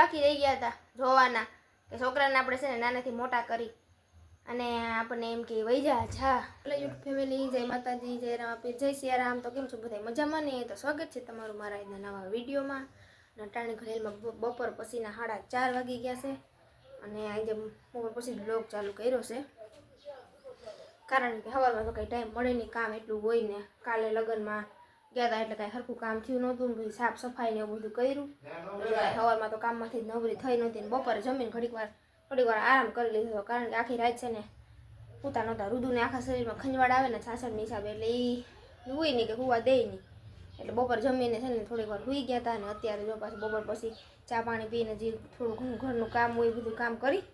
બાકી રહી ગયા હતા જોવાના કે છોકરાને આપણે છે ને નાનાથી મોટા કરી. અને આપણને એમ કે વહી જા જા. એટલે યુટ્યુબ ફેમિલી જય માતાજી, જય રામાપીર જય સિયારામ. તો કેમ છો બધા મજામાં ને? તો સ્વાગત છે તમારું મારા આજના નવા વિડીયોમાં. નટાણી ઘરેલમાં બપોર પછીના સાડા ચાર વાગી ગયા છે. અને આજે બપોર પછી બ્લોગ ચાલુ કર્યો છે. કારણ કે સવારમાં તો કંઈ ટાઈમ મળે નહીં, કામ એટલું હોય ને. કાલે લગ્નમાં ગયા હતા એટલે કાંઈ સરખું કામ થયું નહોતું પછી સાફ સફાઈ ને એવું બધું કર્યું. સવારમાં તો કામમાંથી નવરી થઈ નહોતી ને બપોરે જમીને ઘડીક વાર થોડીક વાર આરામ કરી લીધો હતો. કારણ કે આખી રાત છે ને પૂતા નહોતા. રુદુને આખા શરીરમાં ખંજવાળ આવે ને સાસણની હિસાબે એટલે એ હોય નહીં કે હુવા દે નહીં એટલે બપોર જમીને છે ને થોડીક વાર હુઈ ગયા હતા અને અત્યારે જો પાછું બપોર પછી ચા પાણી પીને જે થોડું ઘણું ઘરનું કામ હોય એ બધું કામ કરી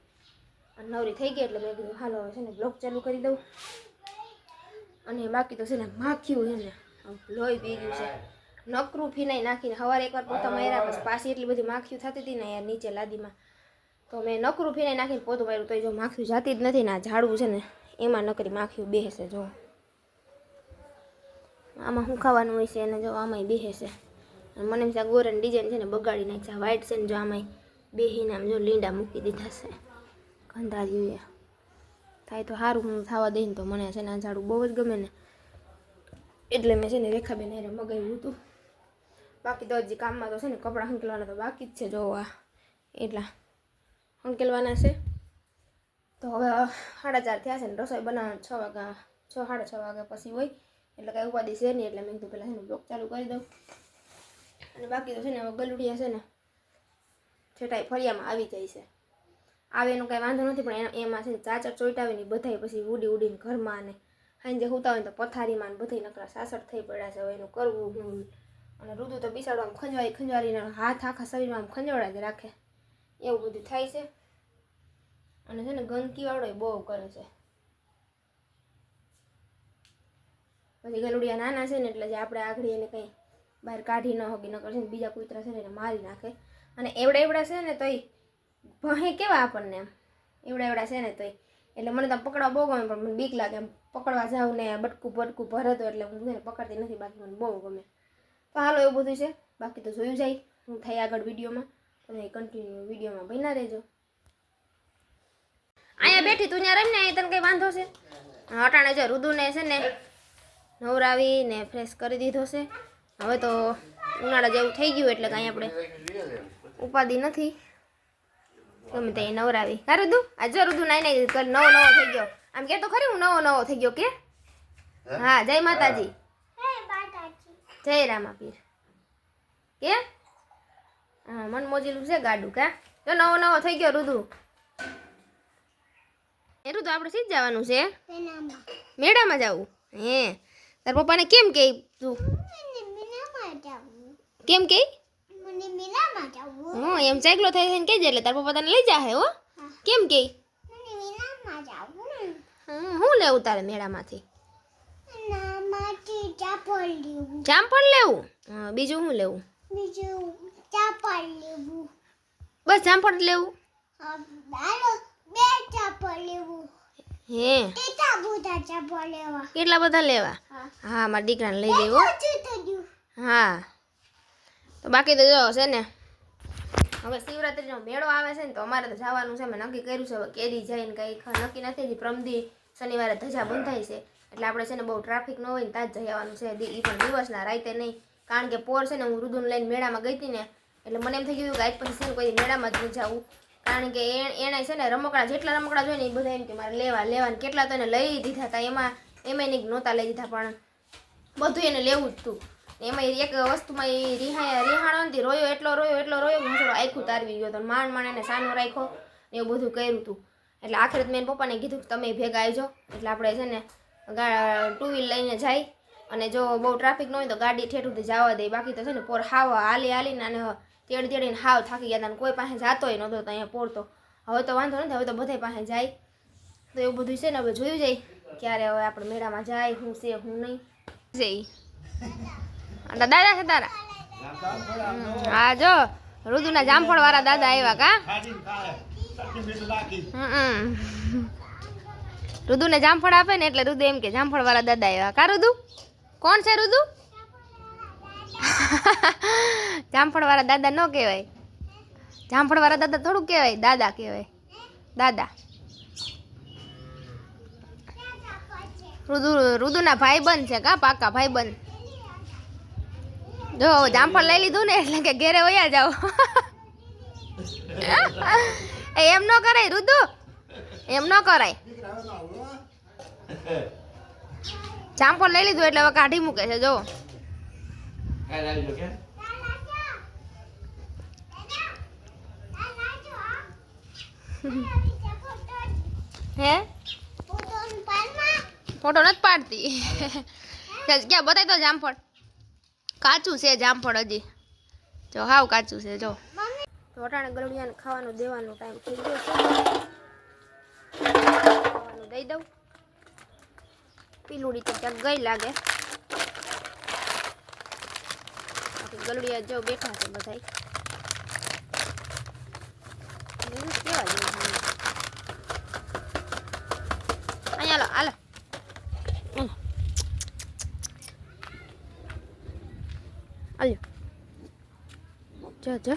અને નવરી થઈ ગઈ એટલે મેં કીધું હાલો હવે છે ને બ્લોગ ચાલુ કરી દઉં. અને બાકી તો છે ને માખ્યું છે ને લોહી પી ગયું છે. નકરું ફીનાઈ નાખીને સવારે એકવાર પોતા માર્યા, પછી પાછી એટલી બધી માખીઓ થતી હતી ને યાર નીચે લાદીમાં. તો મેં નકરું ફીનાઈ નાખીને પોતું માર્યું તો જો માખીઓ જાતી જ નથી ને આ ઝાડવું છે ને, એમાં નકરી માખીઓ બેસે જો. આમાં શું ખાવાનું હોય છે અને જો આમાંય બેસે. અને મને આ ગોરણ ડિઝાઇન છે ને બગાડી નાખી છે વ્હાઈટ છે ને જો આમાંય બેહીને આમ જો લીંડા મૂકી દીધા છે. ગંધાર્યું થાય તો સારું હું થવા દઈને તો મને છે ને આ ઝાડું બહુ જ ગમે ને. એટલે મેં છે ને રેખાબેન એને મગાવ્યું હતું. બાકી તો હજી કામમાં તો છે ને કપડાં હંકેલવાના તો બાકી જ છે જોવા એટલા હંકેલવાના છે. તો હવે સાડા ચાર થયા છે ને રસોઈ બનાવવાનું છ વાગ્યા, છ, સાડા છ વાગ્યા પછી હોય. એટલે કાંઈ ઉપાધિ છે નહીં, એટલે મેં કીધું પહેલાં છે ને બ્લોક ચાલુ કરી દઉં. અને બાકી તો છે ને હવે ગલુડિયા છે ને છેટાઈ ફળિયામાં આવી જાય છે. આવે એનો કાંઈ વાંધો નથી, પણ એમાં છે ને ચાચર ચોઈટાવે ને બધાય પછી ઉડી ઉડીને ઘરમાં ને સાંજે હુતા હોય તો પથારીમાં ને બધાય નકરા સાસર થઈ પડ્યા છે, હવે એનું કરવું હું અને ઋતુ તો બિસાડો આમ ખંજવાઈ હાથ આખા શરીરમાં આમ ખંજવાળા જ રાખે. એવું બધું થાય છે. અને છે ને ગંદકીવાળો એ બહુ કરે છે. પછી ગલુડિયા નાના છે ને એટલે જે આપણે આગળ એને કંઈ બહાર કાઢી ન છે ને બીજા કૂતરા છે ને એને મારી નાખે. અને એવડા એવડા છે ને તોય ભહે કેવા આપણને એમ? એવડા એવડા છે ને તોય એટલે મને તો પકડવા બહુ ગમે, પણ મને બીક લાગે. એમ પકડવા જાઉં ને બટકું બટકું ભરતો એટલે હું પકડતી નથી, બાકી મને બહુ ગમે. તો હાલો એવું બધું છે. બાકી તો જોયું જાય. હું થઈ આગળ વિડીયોમાં. તમે કન્ટિન્યુ વિડીયોમાં બન્યા રહેજો. અહીંયા બેઠી તું ત્યાં રહીને અહીંયા તને કંઈ વાંધો છે? અટાણે જો રુદુને છે ને નવરાવી ને ફ્રેશ કરી દીધો છે. હવે તો ઉનાળા જેવું થઈ ગયું એટલે કાંઈ આપણે ઉપાધિ નથી. ગમે તે નવરાવી. હા રુદુ? આ જો રુદુ નાઈ નાઈ કર નવો નવો થઈ ગયો. આમ કે તો ખરી હું નવો નવો થઈ ગયો કે? હા? જય માતાજી. જય રામાપીર. કે? હા મન મોજીલું છે ગાડું કા? જો નવો નવો થઈ ગયો રુદુ. એ રુદુ આપણે સીધ જવાનું છે? મેળામાં જવું? હે. તાર પપ્પાને કેમ કે તું? કેમ કે? હું. એમ સાયકલો થઈ થઈને કહેજે એટલે તારા પપ્પા તને લઈ જાહે હો. કેમ કે? હું લેવું તારે મેળામાંથી? જામફળ લેવું. બીજું શું લેવું? બસ જામફળ લેવું. હે કેટલા બધા લેવા? હા. મારા દીકરાને લઈ દેવો. હા. તો બાકી તો જો છે ને, હવે શિવરાત્રીનો મેળો આવે છે ને, તો અમારે તો જવાનું છે મેં નક્કી કર્યું છે, હવે કેદી જઈને કંઈ નક્કી નથી પ્રમદી શનિવારે ધજા બંધાય છે. એટલે આપણે છે ને બહુ ટ્રાફિક ન હોય ને, ત્યાં જ જઈ આવવાનું છે. ઈ પણ દિવસના રાતે નહીં. કારણ કે પોર છે ને, હું રુદુન લઈને મેળામાં ગઈ હતી ને, એટલે મને એમ થઈ ગયું કે આજ પછી છે ને કોઈ મેળામાં જ નહીં જવું કારણ કે એ એણે છે ને, રમકડા જેટલા રમકડા જોઈએ ને એ બધા એમ કે મારે લેવા લેવા ને કેટલા તો એને લઈ દીધા હતા એમાં એમ નહીં નહોતા લઈ દીધા, પણ બધું એને લેવું જ હતું એમાં એક વસ્તુમાં એ રિહા રિહાણો નથી. રોયો એટલો રોયો એટલો રોયો હું થોડો આખું તારવી ગયો તો. માંડ માંડ એને સાનો રાખ્યો ને એવું બધું કર્યું હતું એટલે આખરે મેં પપ્પાને કીધું કે તમે ભેગા આવજો એટલે આપણે છે ને ટુ વ્હીલ લઈને જાય. અને જો બહુ ટ્રાફિક ન હોય તો ગાડી ઠેઠ સુધી જવા દે. બાકી તો છે ને પોર હાવ હાલી હાલીને અને તેડી તેડીને હાવ થાકી ગયા હતા કોઈ પાસે જતોય નહોતો તો અહીંયા પોર તો. હવે તો વાંધો નથી, હવે તો બધા પાસે જાય. તો એવું બધું છે ને, હવે જોયું જાય ક્યારે હવે આપણે મેળામાં જાય હું છે હું નહીં. જઈ અને દાદા છે તારા? હા, જો. રુદુના જામફળ વાળા દાદા આવ્યા કા. રુદુને જામફળ આપે ને એટલે રુદુ એમ કે જામફળ વાળા દાદા આવ્યા. કા રુદુ કોણ છે રુદુ જામફળ વાળા દાદા ન કહેવાય. જામફળ વાળા દાદા થોડું કહેવાય. દાદા કહેવાય. દાદા. રુદુ રુદુના ભાઈબંધ છે કા? પાકા ભાઈબંધ. જો જામફળ લઈ લીધું ને એટલે કે ઘેરે વયા જાઓ. એ એમ ન કરાય રુદુ. એમ ન કરાય. જામફળ લઈ લીધું એટલે હવે કાઢી મૂકે છે જો. હે? ફોટો નથી પાડતી. ક્યાં બતાવી તો જામફળ કાચું છે જામફળ હજી. જો હાવ કાચું છે જો. વટાણે ગળડિયાને ખાવાનું દેવાનો ટાઈમ થઈ ગયો છે. ખાવાનું દઈ દઉં. પીલુડી તો ક્યાંક ગઈ લાગે. ગળડિયા જો બેઠા છે બધાય. કેવા જેવું છે? અહીંયા હાલો હાલો હાલો જો જો.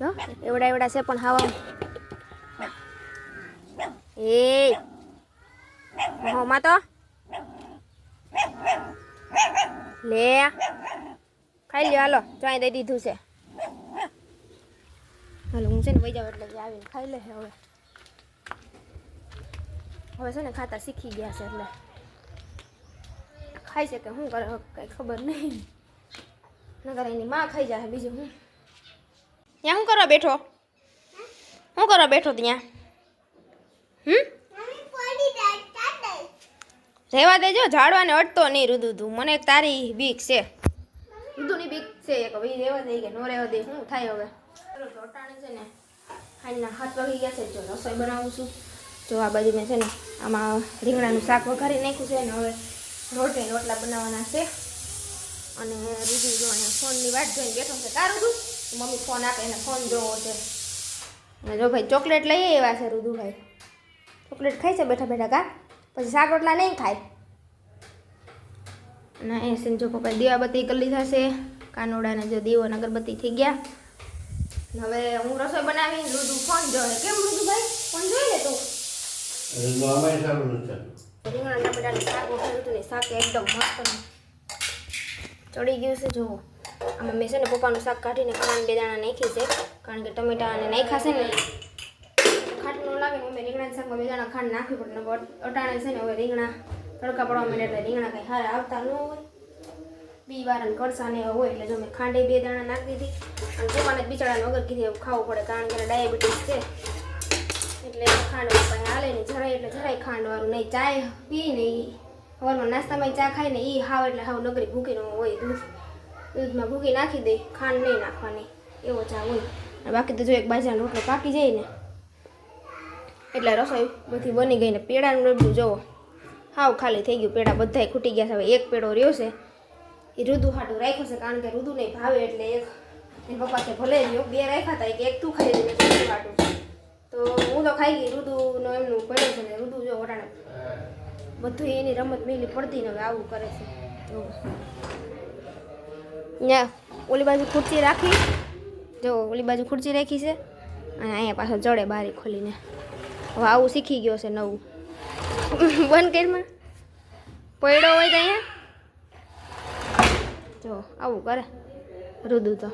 જો એવડા એવડા છે પણ હવા એ. હોમાં તો. લે. ખાઈ લ્યો, હાલો. ચાઈ દઈ દીધું છે. હાલો, હું છે ને વહી એટલે જે આવીને ખાઈ લે હવે. હવે છે ને ખાતા શીખી ગયા છે એટલે. ખાઈ છે કે શું કરે કઈ ખબર નહીં. નગર એની માં ખાઈ જાય બીજું હું. ત્યાં શું કરવા બેઠો? શું કરવા બેઠો ત્યાં? હમ? રહેવા દેજો, ઝાડવાને અટતો નહીં રુદુ તું મને તારી બીક છે. રુદુની બીક છે એક. ભાઈ રહેવા દે કે નો રહેવા દે, શું થાય હવે? અટાણે છે ને ખાઈને હાથ વાગી ગયા છે. જો રસોઈ બનાવું છું. જો આ બાજુ મેં છે ને, આમાં રીંગણાનું શાક વઘારી નાખ્યું છે ને, હવે રોટલી રોટલા બનાવવાના છે. અને રુદુ જો ફોનની વાત જોઈને બેઠો છે. તારું તું મમ્મી ફોન આપે એને ફોન જોવો છે. અને જો ભાઈ ચોકલેટ લઈ આવ્યા છે રુદુભાઈ. ચોકલેટ ખાય છે બેઠા બેઠા કા? પછી શાક રોટલા નહીં ખાય? અને એ ને જો પપ્પાએ દીવાબત્તી કરી લીધા છે. કાનોડાને જો દીવો અને અગરબત્તી થઈ ગયા. હવે હું રસોઈ બનાવી રુદુ ફોન જોવે. કેમ રુદુભાઈ? ફોન જોઈ લે તું. થતું રીંગણા ટમેટાનું શાક હતું ને શાક એકદમ મસ્ત ચડી ગયું છે જુઓ. આમાં મેં છે ને પપ્પાનું શાક કાઢીને ખાંડ બે દાણા નાખી છે. કારણ કે ટમેટા અને નાખ્યા છે ને. ખાટું ન લાગે મમ્મી રીંગણાના શાકમાં બે દાણા ખાંડ નાખવી પડે. અટાણે છે ને હવે રીંગણા તડકા પડવા માંડે એટલે રીંગણા કંઈ હારે આવતા ન હોય. બી વારણ કડસા ને હોય એટલે જો મેં ખાંડે બે દાણા નાખી દીધી. અને પપ્પાને બિચારાને વગર કીધી ખાવું પડે કારણ કે ડાયાબિટીસ છે. એટલે ખાંડ પાસે હાલે ને જરાય એટલે જરાય ખાંડ વાળું નહીં. ચાય પી નહીં સવારમાં નાસ્તામાં ચા ખાય ને એ હાવ એટલે હાવ નગરી ભૂકી ન હોય દૂધ. દૂધમાં ભૂકી નાખી દે, ખાંડ નહીં નાખવાની, એવો ચા હોય. બાકી તો જો એક બાજરાનો રોટલો પાકી જાય ને, એટલે રસોઈ બધી બની ગઈ ને પેડાનું રબડું જોવો. હાવ ખાલી થઈ ગયું, પેડા બધાય ખૂટી ગયા છે, હવે એક પેડો રહ્યો છે. એ રુદુ હાટું રાખ્યો છે, કારણ કે રુદુ નહીં ભાવે એટલે એક એ પપ્પા કે ભલે જ બે રાખ્યા હતા, એક એક તું ખાઈ દે રુદુ તો હું તો ખાઈ ગઈ, રુદુનો એમનું પડ્યું છે ને, રુદુ જો વટાણે. બધું એની રમત મેલી પડતી ને હવે આવું કરે છે. તો ત્યાં ઓલી બાજુ ખુરશી રાખી. જો, ઓલી બાજુ ખુરશી રાખી છે. અને અહીંયા પાછો જડે બારી ખોલીને. હવે આવું શીખી ગયો છે નવું. બંધ કરીમાં પડ્યો હોય તો અહીંયા. જો, આવું કરે. રુદુ તો.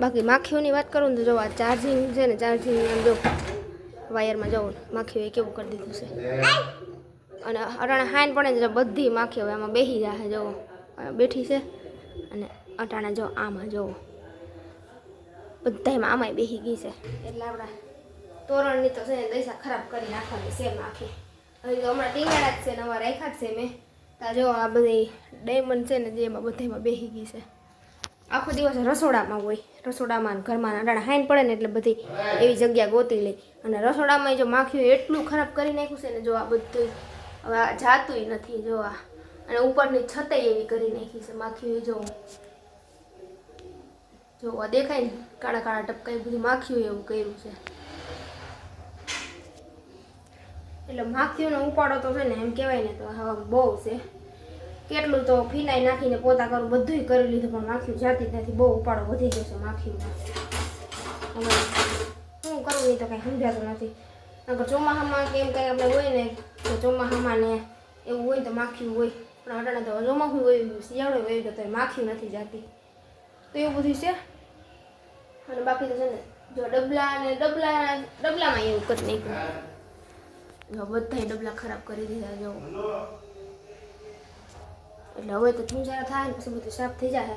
બાકી માખીઓની વાત કરું ને તો જો, આ ચાર્જિંગ છે ને, ચાર્જિંગ આમ જો, વાયરમાં જવું માખીઓએ કેવું કરી દીધું છે. અને અટાણે હાઈન પડે ને બધી માખીઓ એમાં બેસી જાય જો, બેઠી છે. અને અટાણા જો આમાં જુઓ બધામાં આમાંય બેસી ગઈ છે. એટલે આપણા તોરણની તો છે ને દૈસા ખરાબ કરી નાખવાની છે માખી હવે તો હમણાં ટીંગાડા જ છે નવા રાખ્યા જ છે મેં. તા જો આ બધી ડાયમંડ છે ને જે એમાં બધામાં બેસી ગઈ છે. આખો દિવસ રસોડામાં હોય. રસોડામાં ઘરમાં અડાણા હાઈન પડે ને એટલે બધી એવી જગ્યા ગોતી લે. અને રસોડામાં જો માખીઓ એટલું ખરાબ કરી નાખ્યું છે ને જો આ બધું હવે આ જાતુંય નથી જો આ. અને ઉપરની છતે એવી કરી નાખી છે, માખીઓ જો જો આ દેખાય ને, કાળા કાળા ટપકા એ બધી માખીઓ એવું કર્યું છે. એટલે માખીઓનો ઉપાડો તો છે ને, એમ કહેવાય ને તો હવે બહુ છે. કેટલું તો ફિનાઈ નાખીને પોતા કરું, બધુંય કરી લીધું, પણ માખીઓ જાતી નથી. બહુ ઉપાડો વધી ગયો છે માખીઓમાં હવે શું કરવું એ તો કાંઈ સમજાતું નથી. નકર ચોમાસામાં એમ કાંઈ આપણે હોય ને, તો ચોમાસામાં ને એવું હોય તો માખ્યું હોય. પણ અટાણે તો ચોમાસું હોય શિયાળો હોય તો તોય માખી નથી જાતી. તો એવું બધું છે? અને બાકી તો છે ને, જો ડબલા ને ડબલા, ડબલામાં એવું કરી નાખ્યું. જો બધા ડબલા ખરાબ કરી દીધા, જો. એટલે હવે તો ચૂંચારા થાય ને પછી બધું સાફ થઈ જાય.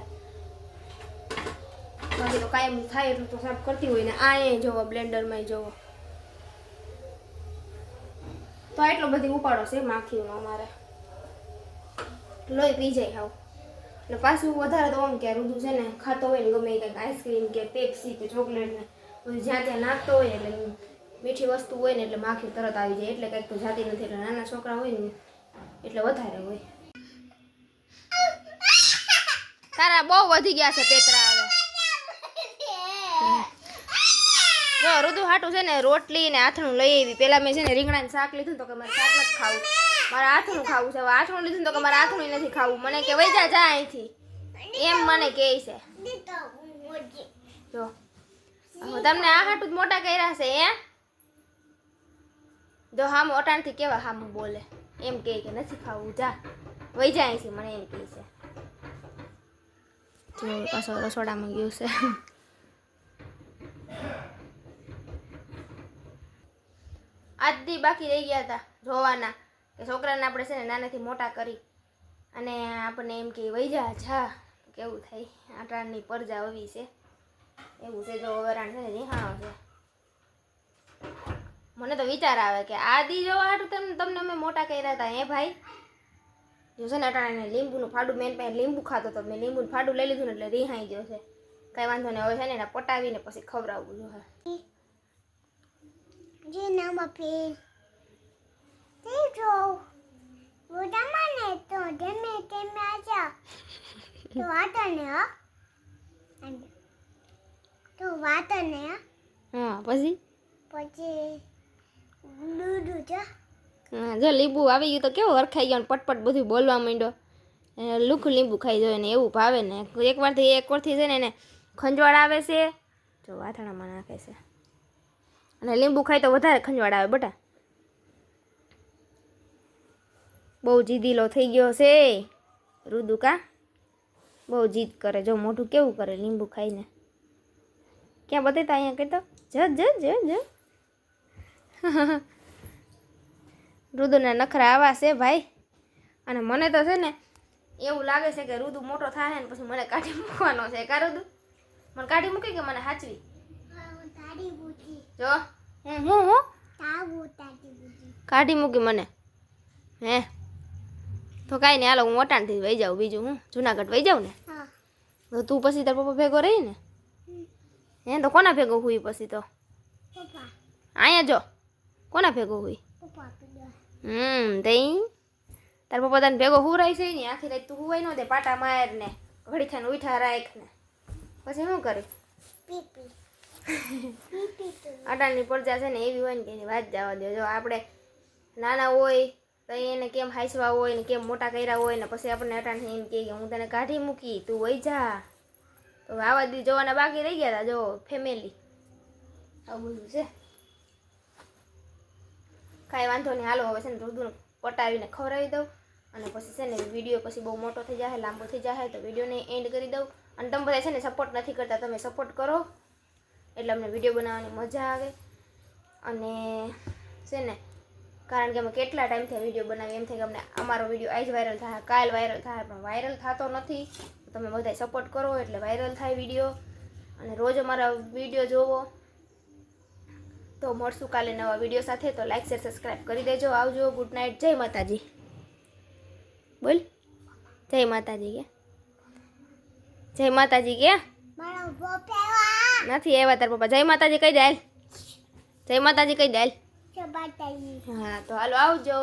બાકી તો કાયમ થાય એટલું તો સાફ કરતી હોય ને, આ એ જોવો બ્લેન્ડરમાં જોવો. તો એટલો બધી ઉપાડો છે માખીનો અમારે. લોહી પી જાય હાવ એટલે પાછું વધારે તો આમ કે રુદુ છે ને, ખાતો હોય ને ગમે કંઈક આઈસ્ક્રીમ કે પેપ્સી કે ચોકલેટ ને, બધું જ્યાં ત્યાં નાખતો હોય એટલે મીઠી વસ્તુ હોય ને એટલે માખી તરત આવી જાય. એટલે કંઈક તો જાતી નથી, એટલે નાના છોકરા હોય ને એટલે વધારે હોય. તારા બહુ વધી ગયા છે પેતરા હવે. જો રુદુ હાટું છે ને, રોટલી ને આથણું લઈ આવી. પેલા મેં છે ને રીંગણાનું શાક લીધું તો કે મારે શાક નથી ખાવું. મારે હાથનું ખાવું છે. હાથનું લીધું તો કે મારે હાથનું નથી ખાવું. મને કે વૈજા જા અહીંથી. એમ મને કહે છે. જો. તમને આ હાટું જ મોટા કર્યા છે એ જો હામ અટાણથી કેવા હામ બોલે. એમ કહે કે નથી ખાવું, જા. વહી જાય અહીંથી, મને એમ કહે છે. જો પાછો રસોડામાં ગયું છે. આજ બાકી રહી ગયા હતા જોવાના. છોકરાને આપણે છે ને નાનાથી મોટા કરી અને આપણને એમ કે વહી જા કેવું થાય આટાણની પરજા આવી છે એવું છે જો વરાણ છે રિહાણો છે મને તો વિચાર આવે કે આ દી જોવા હાટું તમને તમને અમે મોટા કર્યા હતા હે ભાઈ જો છે ને અટાણાને લીંબુનું ફાડું મેન પાસે લીંબુ ખાતો તો મેં લીંબુનું ફાડું લઈ લીધું ને એટલે રિહાઈ ગયો છે કાંઈ વાંધો નહીં હવે છે ને એને પટાવીને પછી ખવડાવવું જોઈએ જે નામ આપે તે જો. ને વાતો હા. તો વાતો ને હા. પછી? પછી દૂધ જો. હા, જો લીંબુ આવી ગયું તો કેવું હરખાઈ ગયો પટપટ બધું બોલવા માંડ્યો. લુખું લીંબુ ખાઈ જોઈએ ને એવું ભાવે ને. એક વારથી એક વારથી છે ને એને ખંજવાળ આવે છે. જો વાથણામાં નાખે છે. અને લીંબુ ખાય તો વધારે ખંજવાળ આવે બટા. બહુ જીદીલો થઈ ગયો છે. રુદુકા બહુ જીદ કરે. જો મોઢું કેવું કરે લીંબુ ખાઈને. ક્યાં બતાતા અહીંયા કહેતો જ જ જ જ. રુદુના નખરા આવા છે ભાઈ. અને મને તો છે ને એવું લાગે છે કે રુદુ મોટો થાય ને પછી મને કાઢી મૂકવાનો છે. કા રુદુ? મને કાઢી મૂકી કે મને હાચવી? જો. હું હું હું. કાઢી મૂકી મને. હે. તો કાંઈ નહીં હાલો હું વટાણથી વહી જાઉં બીજું હું જુનાગઢ વહી જાઉં ને? તો તું પછી તાર પપ્પા ભેગો રહી ને? હે તો કોના ભેગો હુઈ પછી તો? અહીંયા જો કોના ભેગો હુઈ? હમ તઈ તાર પપ્પા તને ભેગો હુરાય છે ને આખી રાત તું હુવાય ન દે પાટા માર ને ઘડી ખાને ઉઠા રાખ ને. પછી શું કરે? અટાણની પડજા છે ને એવી હોય ને એની વાત જવા દો જો આપણે નાના હોય તો એને કેમ હાંસવા હોય ને કેમ મોટા કર્યા હોય ને પછી આપણને અટાણથી એમ કે હું તને કાઢી મૂકી, તું વહી જા. તો આવા દી જોવાના બાકી રહી ગયા હતા જો ફેમિલી આવું બધું છે. કાંઈ વાંધો નહીં, હાલો, હવે છે ને દૂધનું પટાવીને ખવડાવી દઉં અને પછી છે ને વીડિયો પછી બહુ મોટો થઈ જાય લાંબો થઈ જાય તો વિડીયોને એન્ડ કરી દઉં. અને તમે બધા છે ને સપોર્ટ નથી કરતા, તમે સપોર્ટ કરો. એટલે અમને વીડિયો બનાવવાની મજા આવે. અને છે ને કારણ કે અમે કેટલા ટાઈમથી આ વીડિયો બનાવીએ એમ થાય કે અમને અમારો વીડિયો આજ વાયરલ થાય કાલ વાયરલ થાય પણ વાયરલ થતો નથી. તમે બધા સપોર્ટ કરો એટલે વાયરલ થાય વીડિયો અને રોજ અમારા વીડિયો જોવો. તો મળશું કાલે નવા વીડિયો સાથે. તો લાઈક શેર સબસ્ક્રાઈબ કરી દેજો. આવજો. ગુડ નાઇટ જય માતાજી. બોલ. જય માતાજી કે. જય માતાજી કે. નથી આવ્યા તાર પપ્પા. જય માતાજી કહી દે જય માતાજી કહી દે હા તો હાલો આવજો.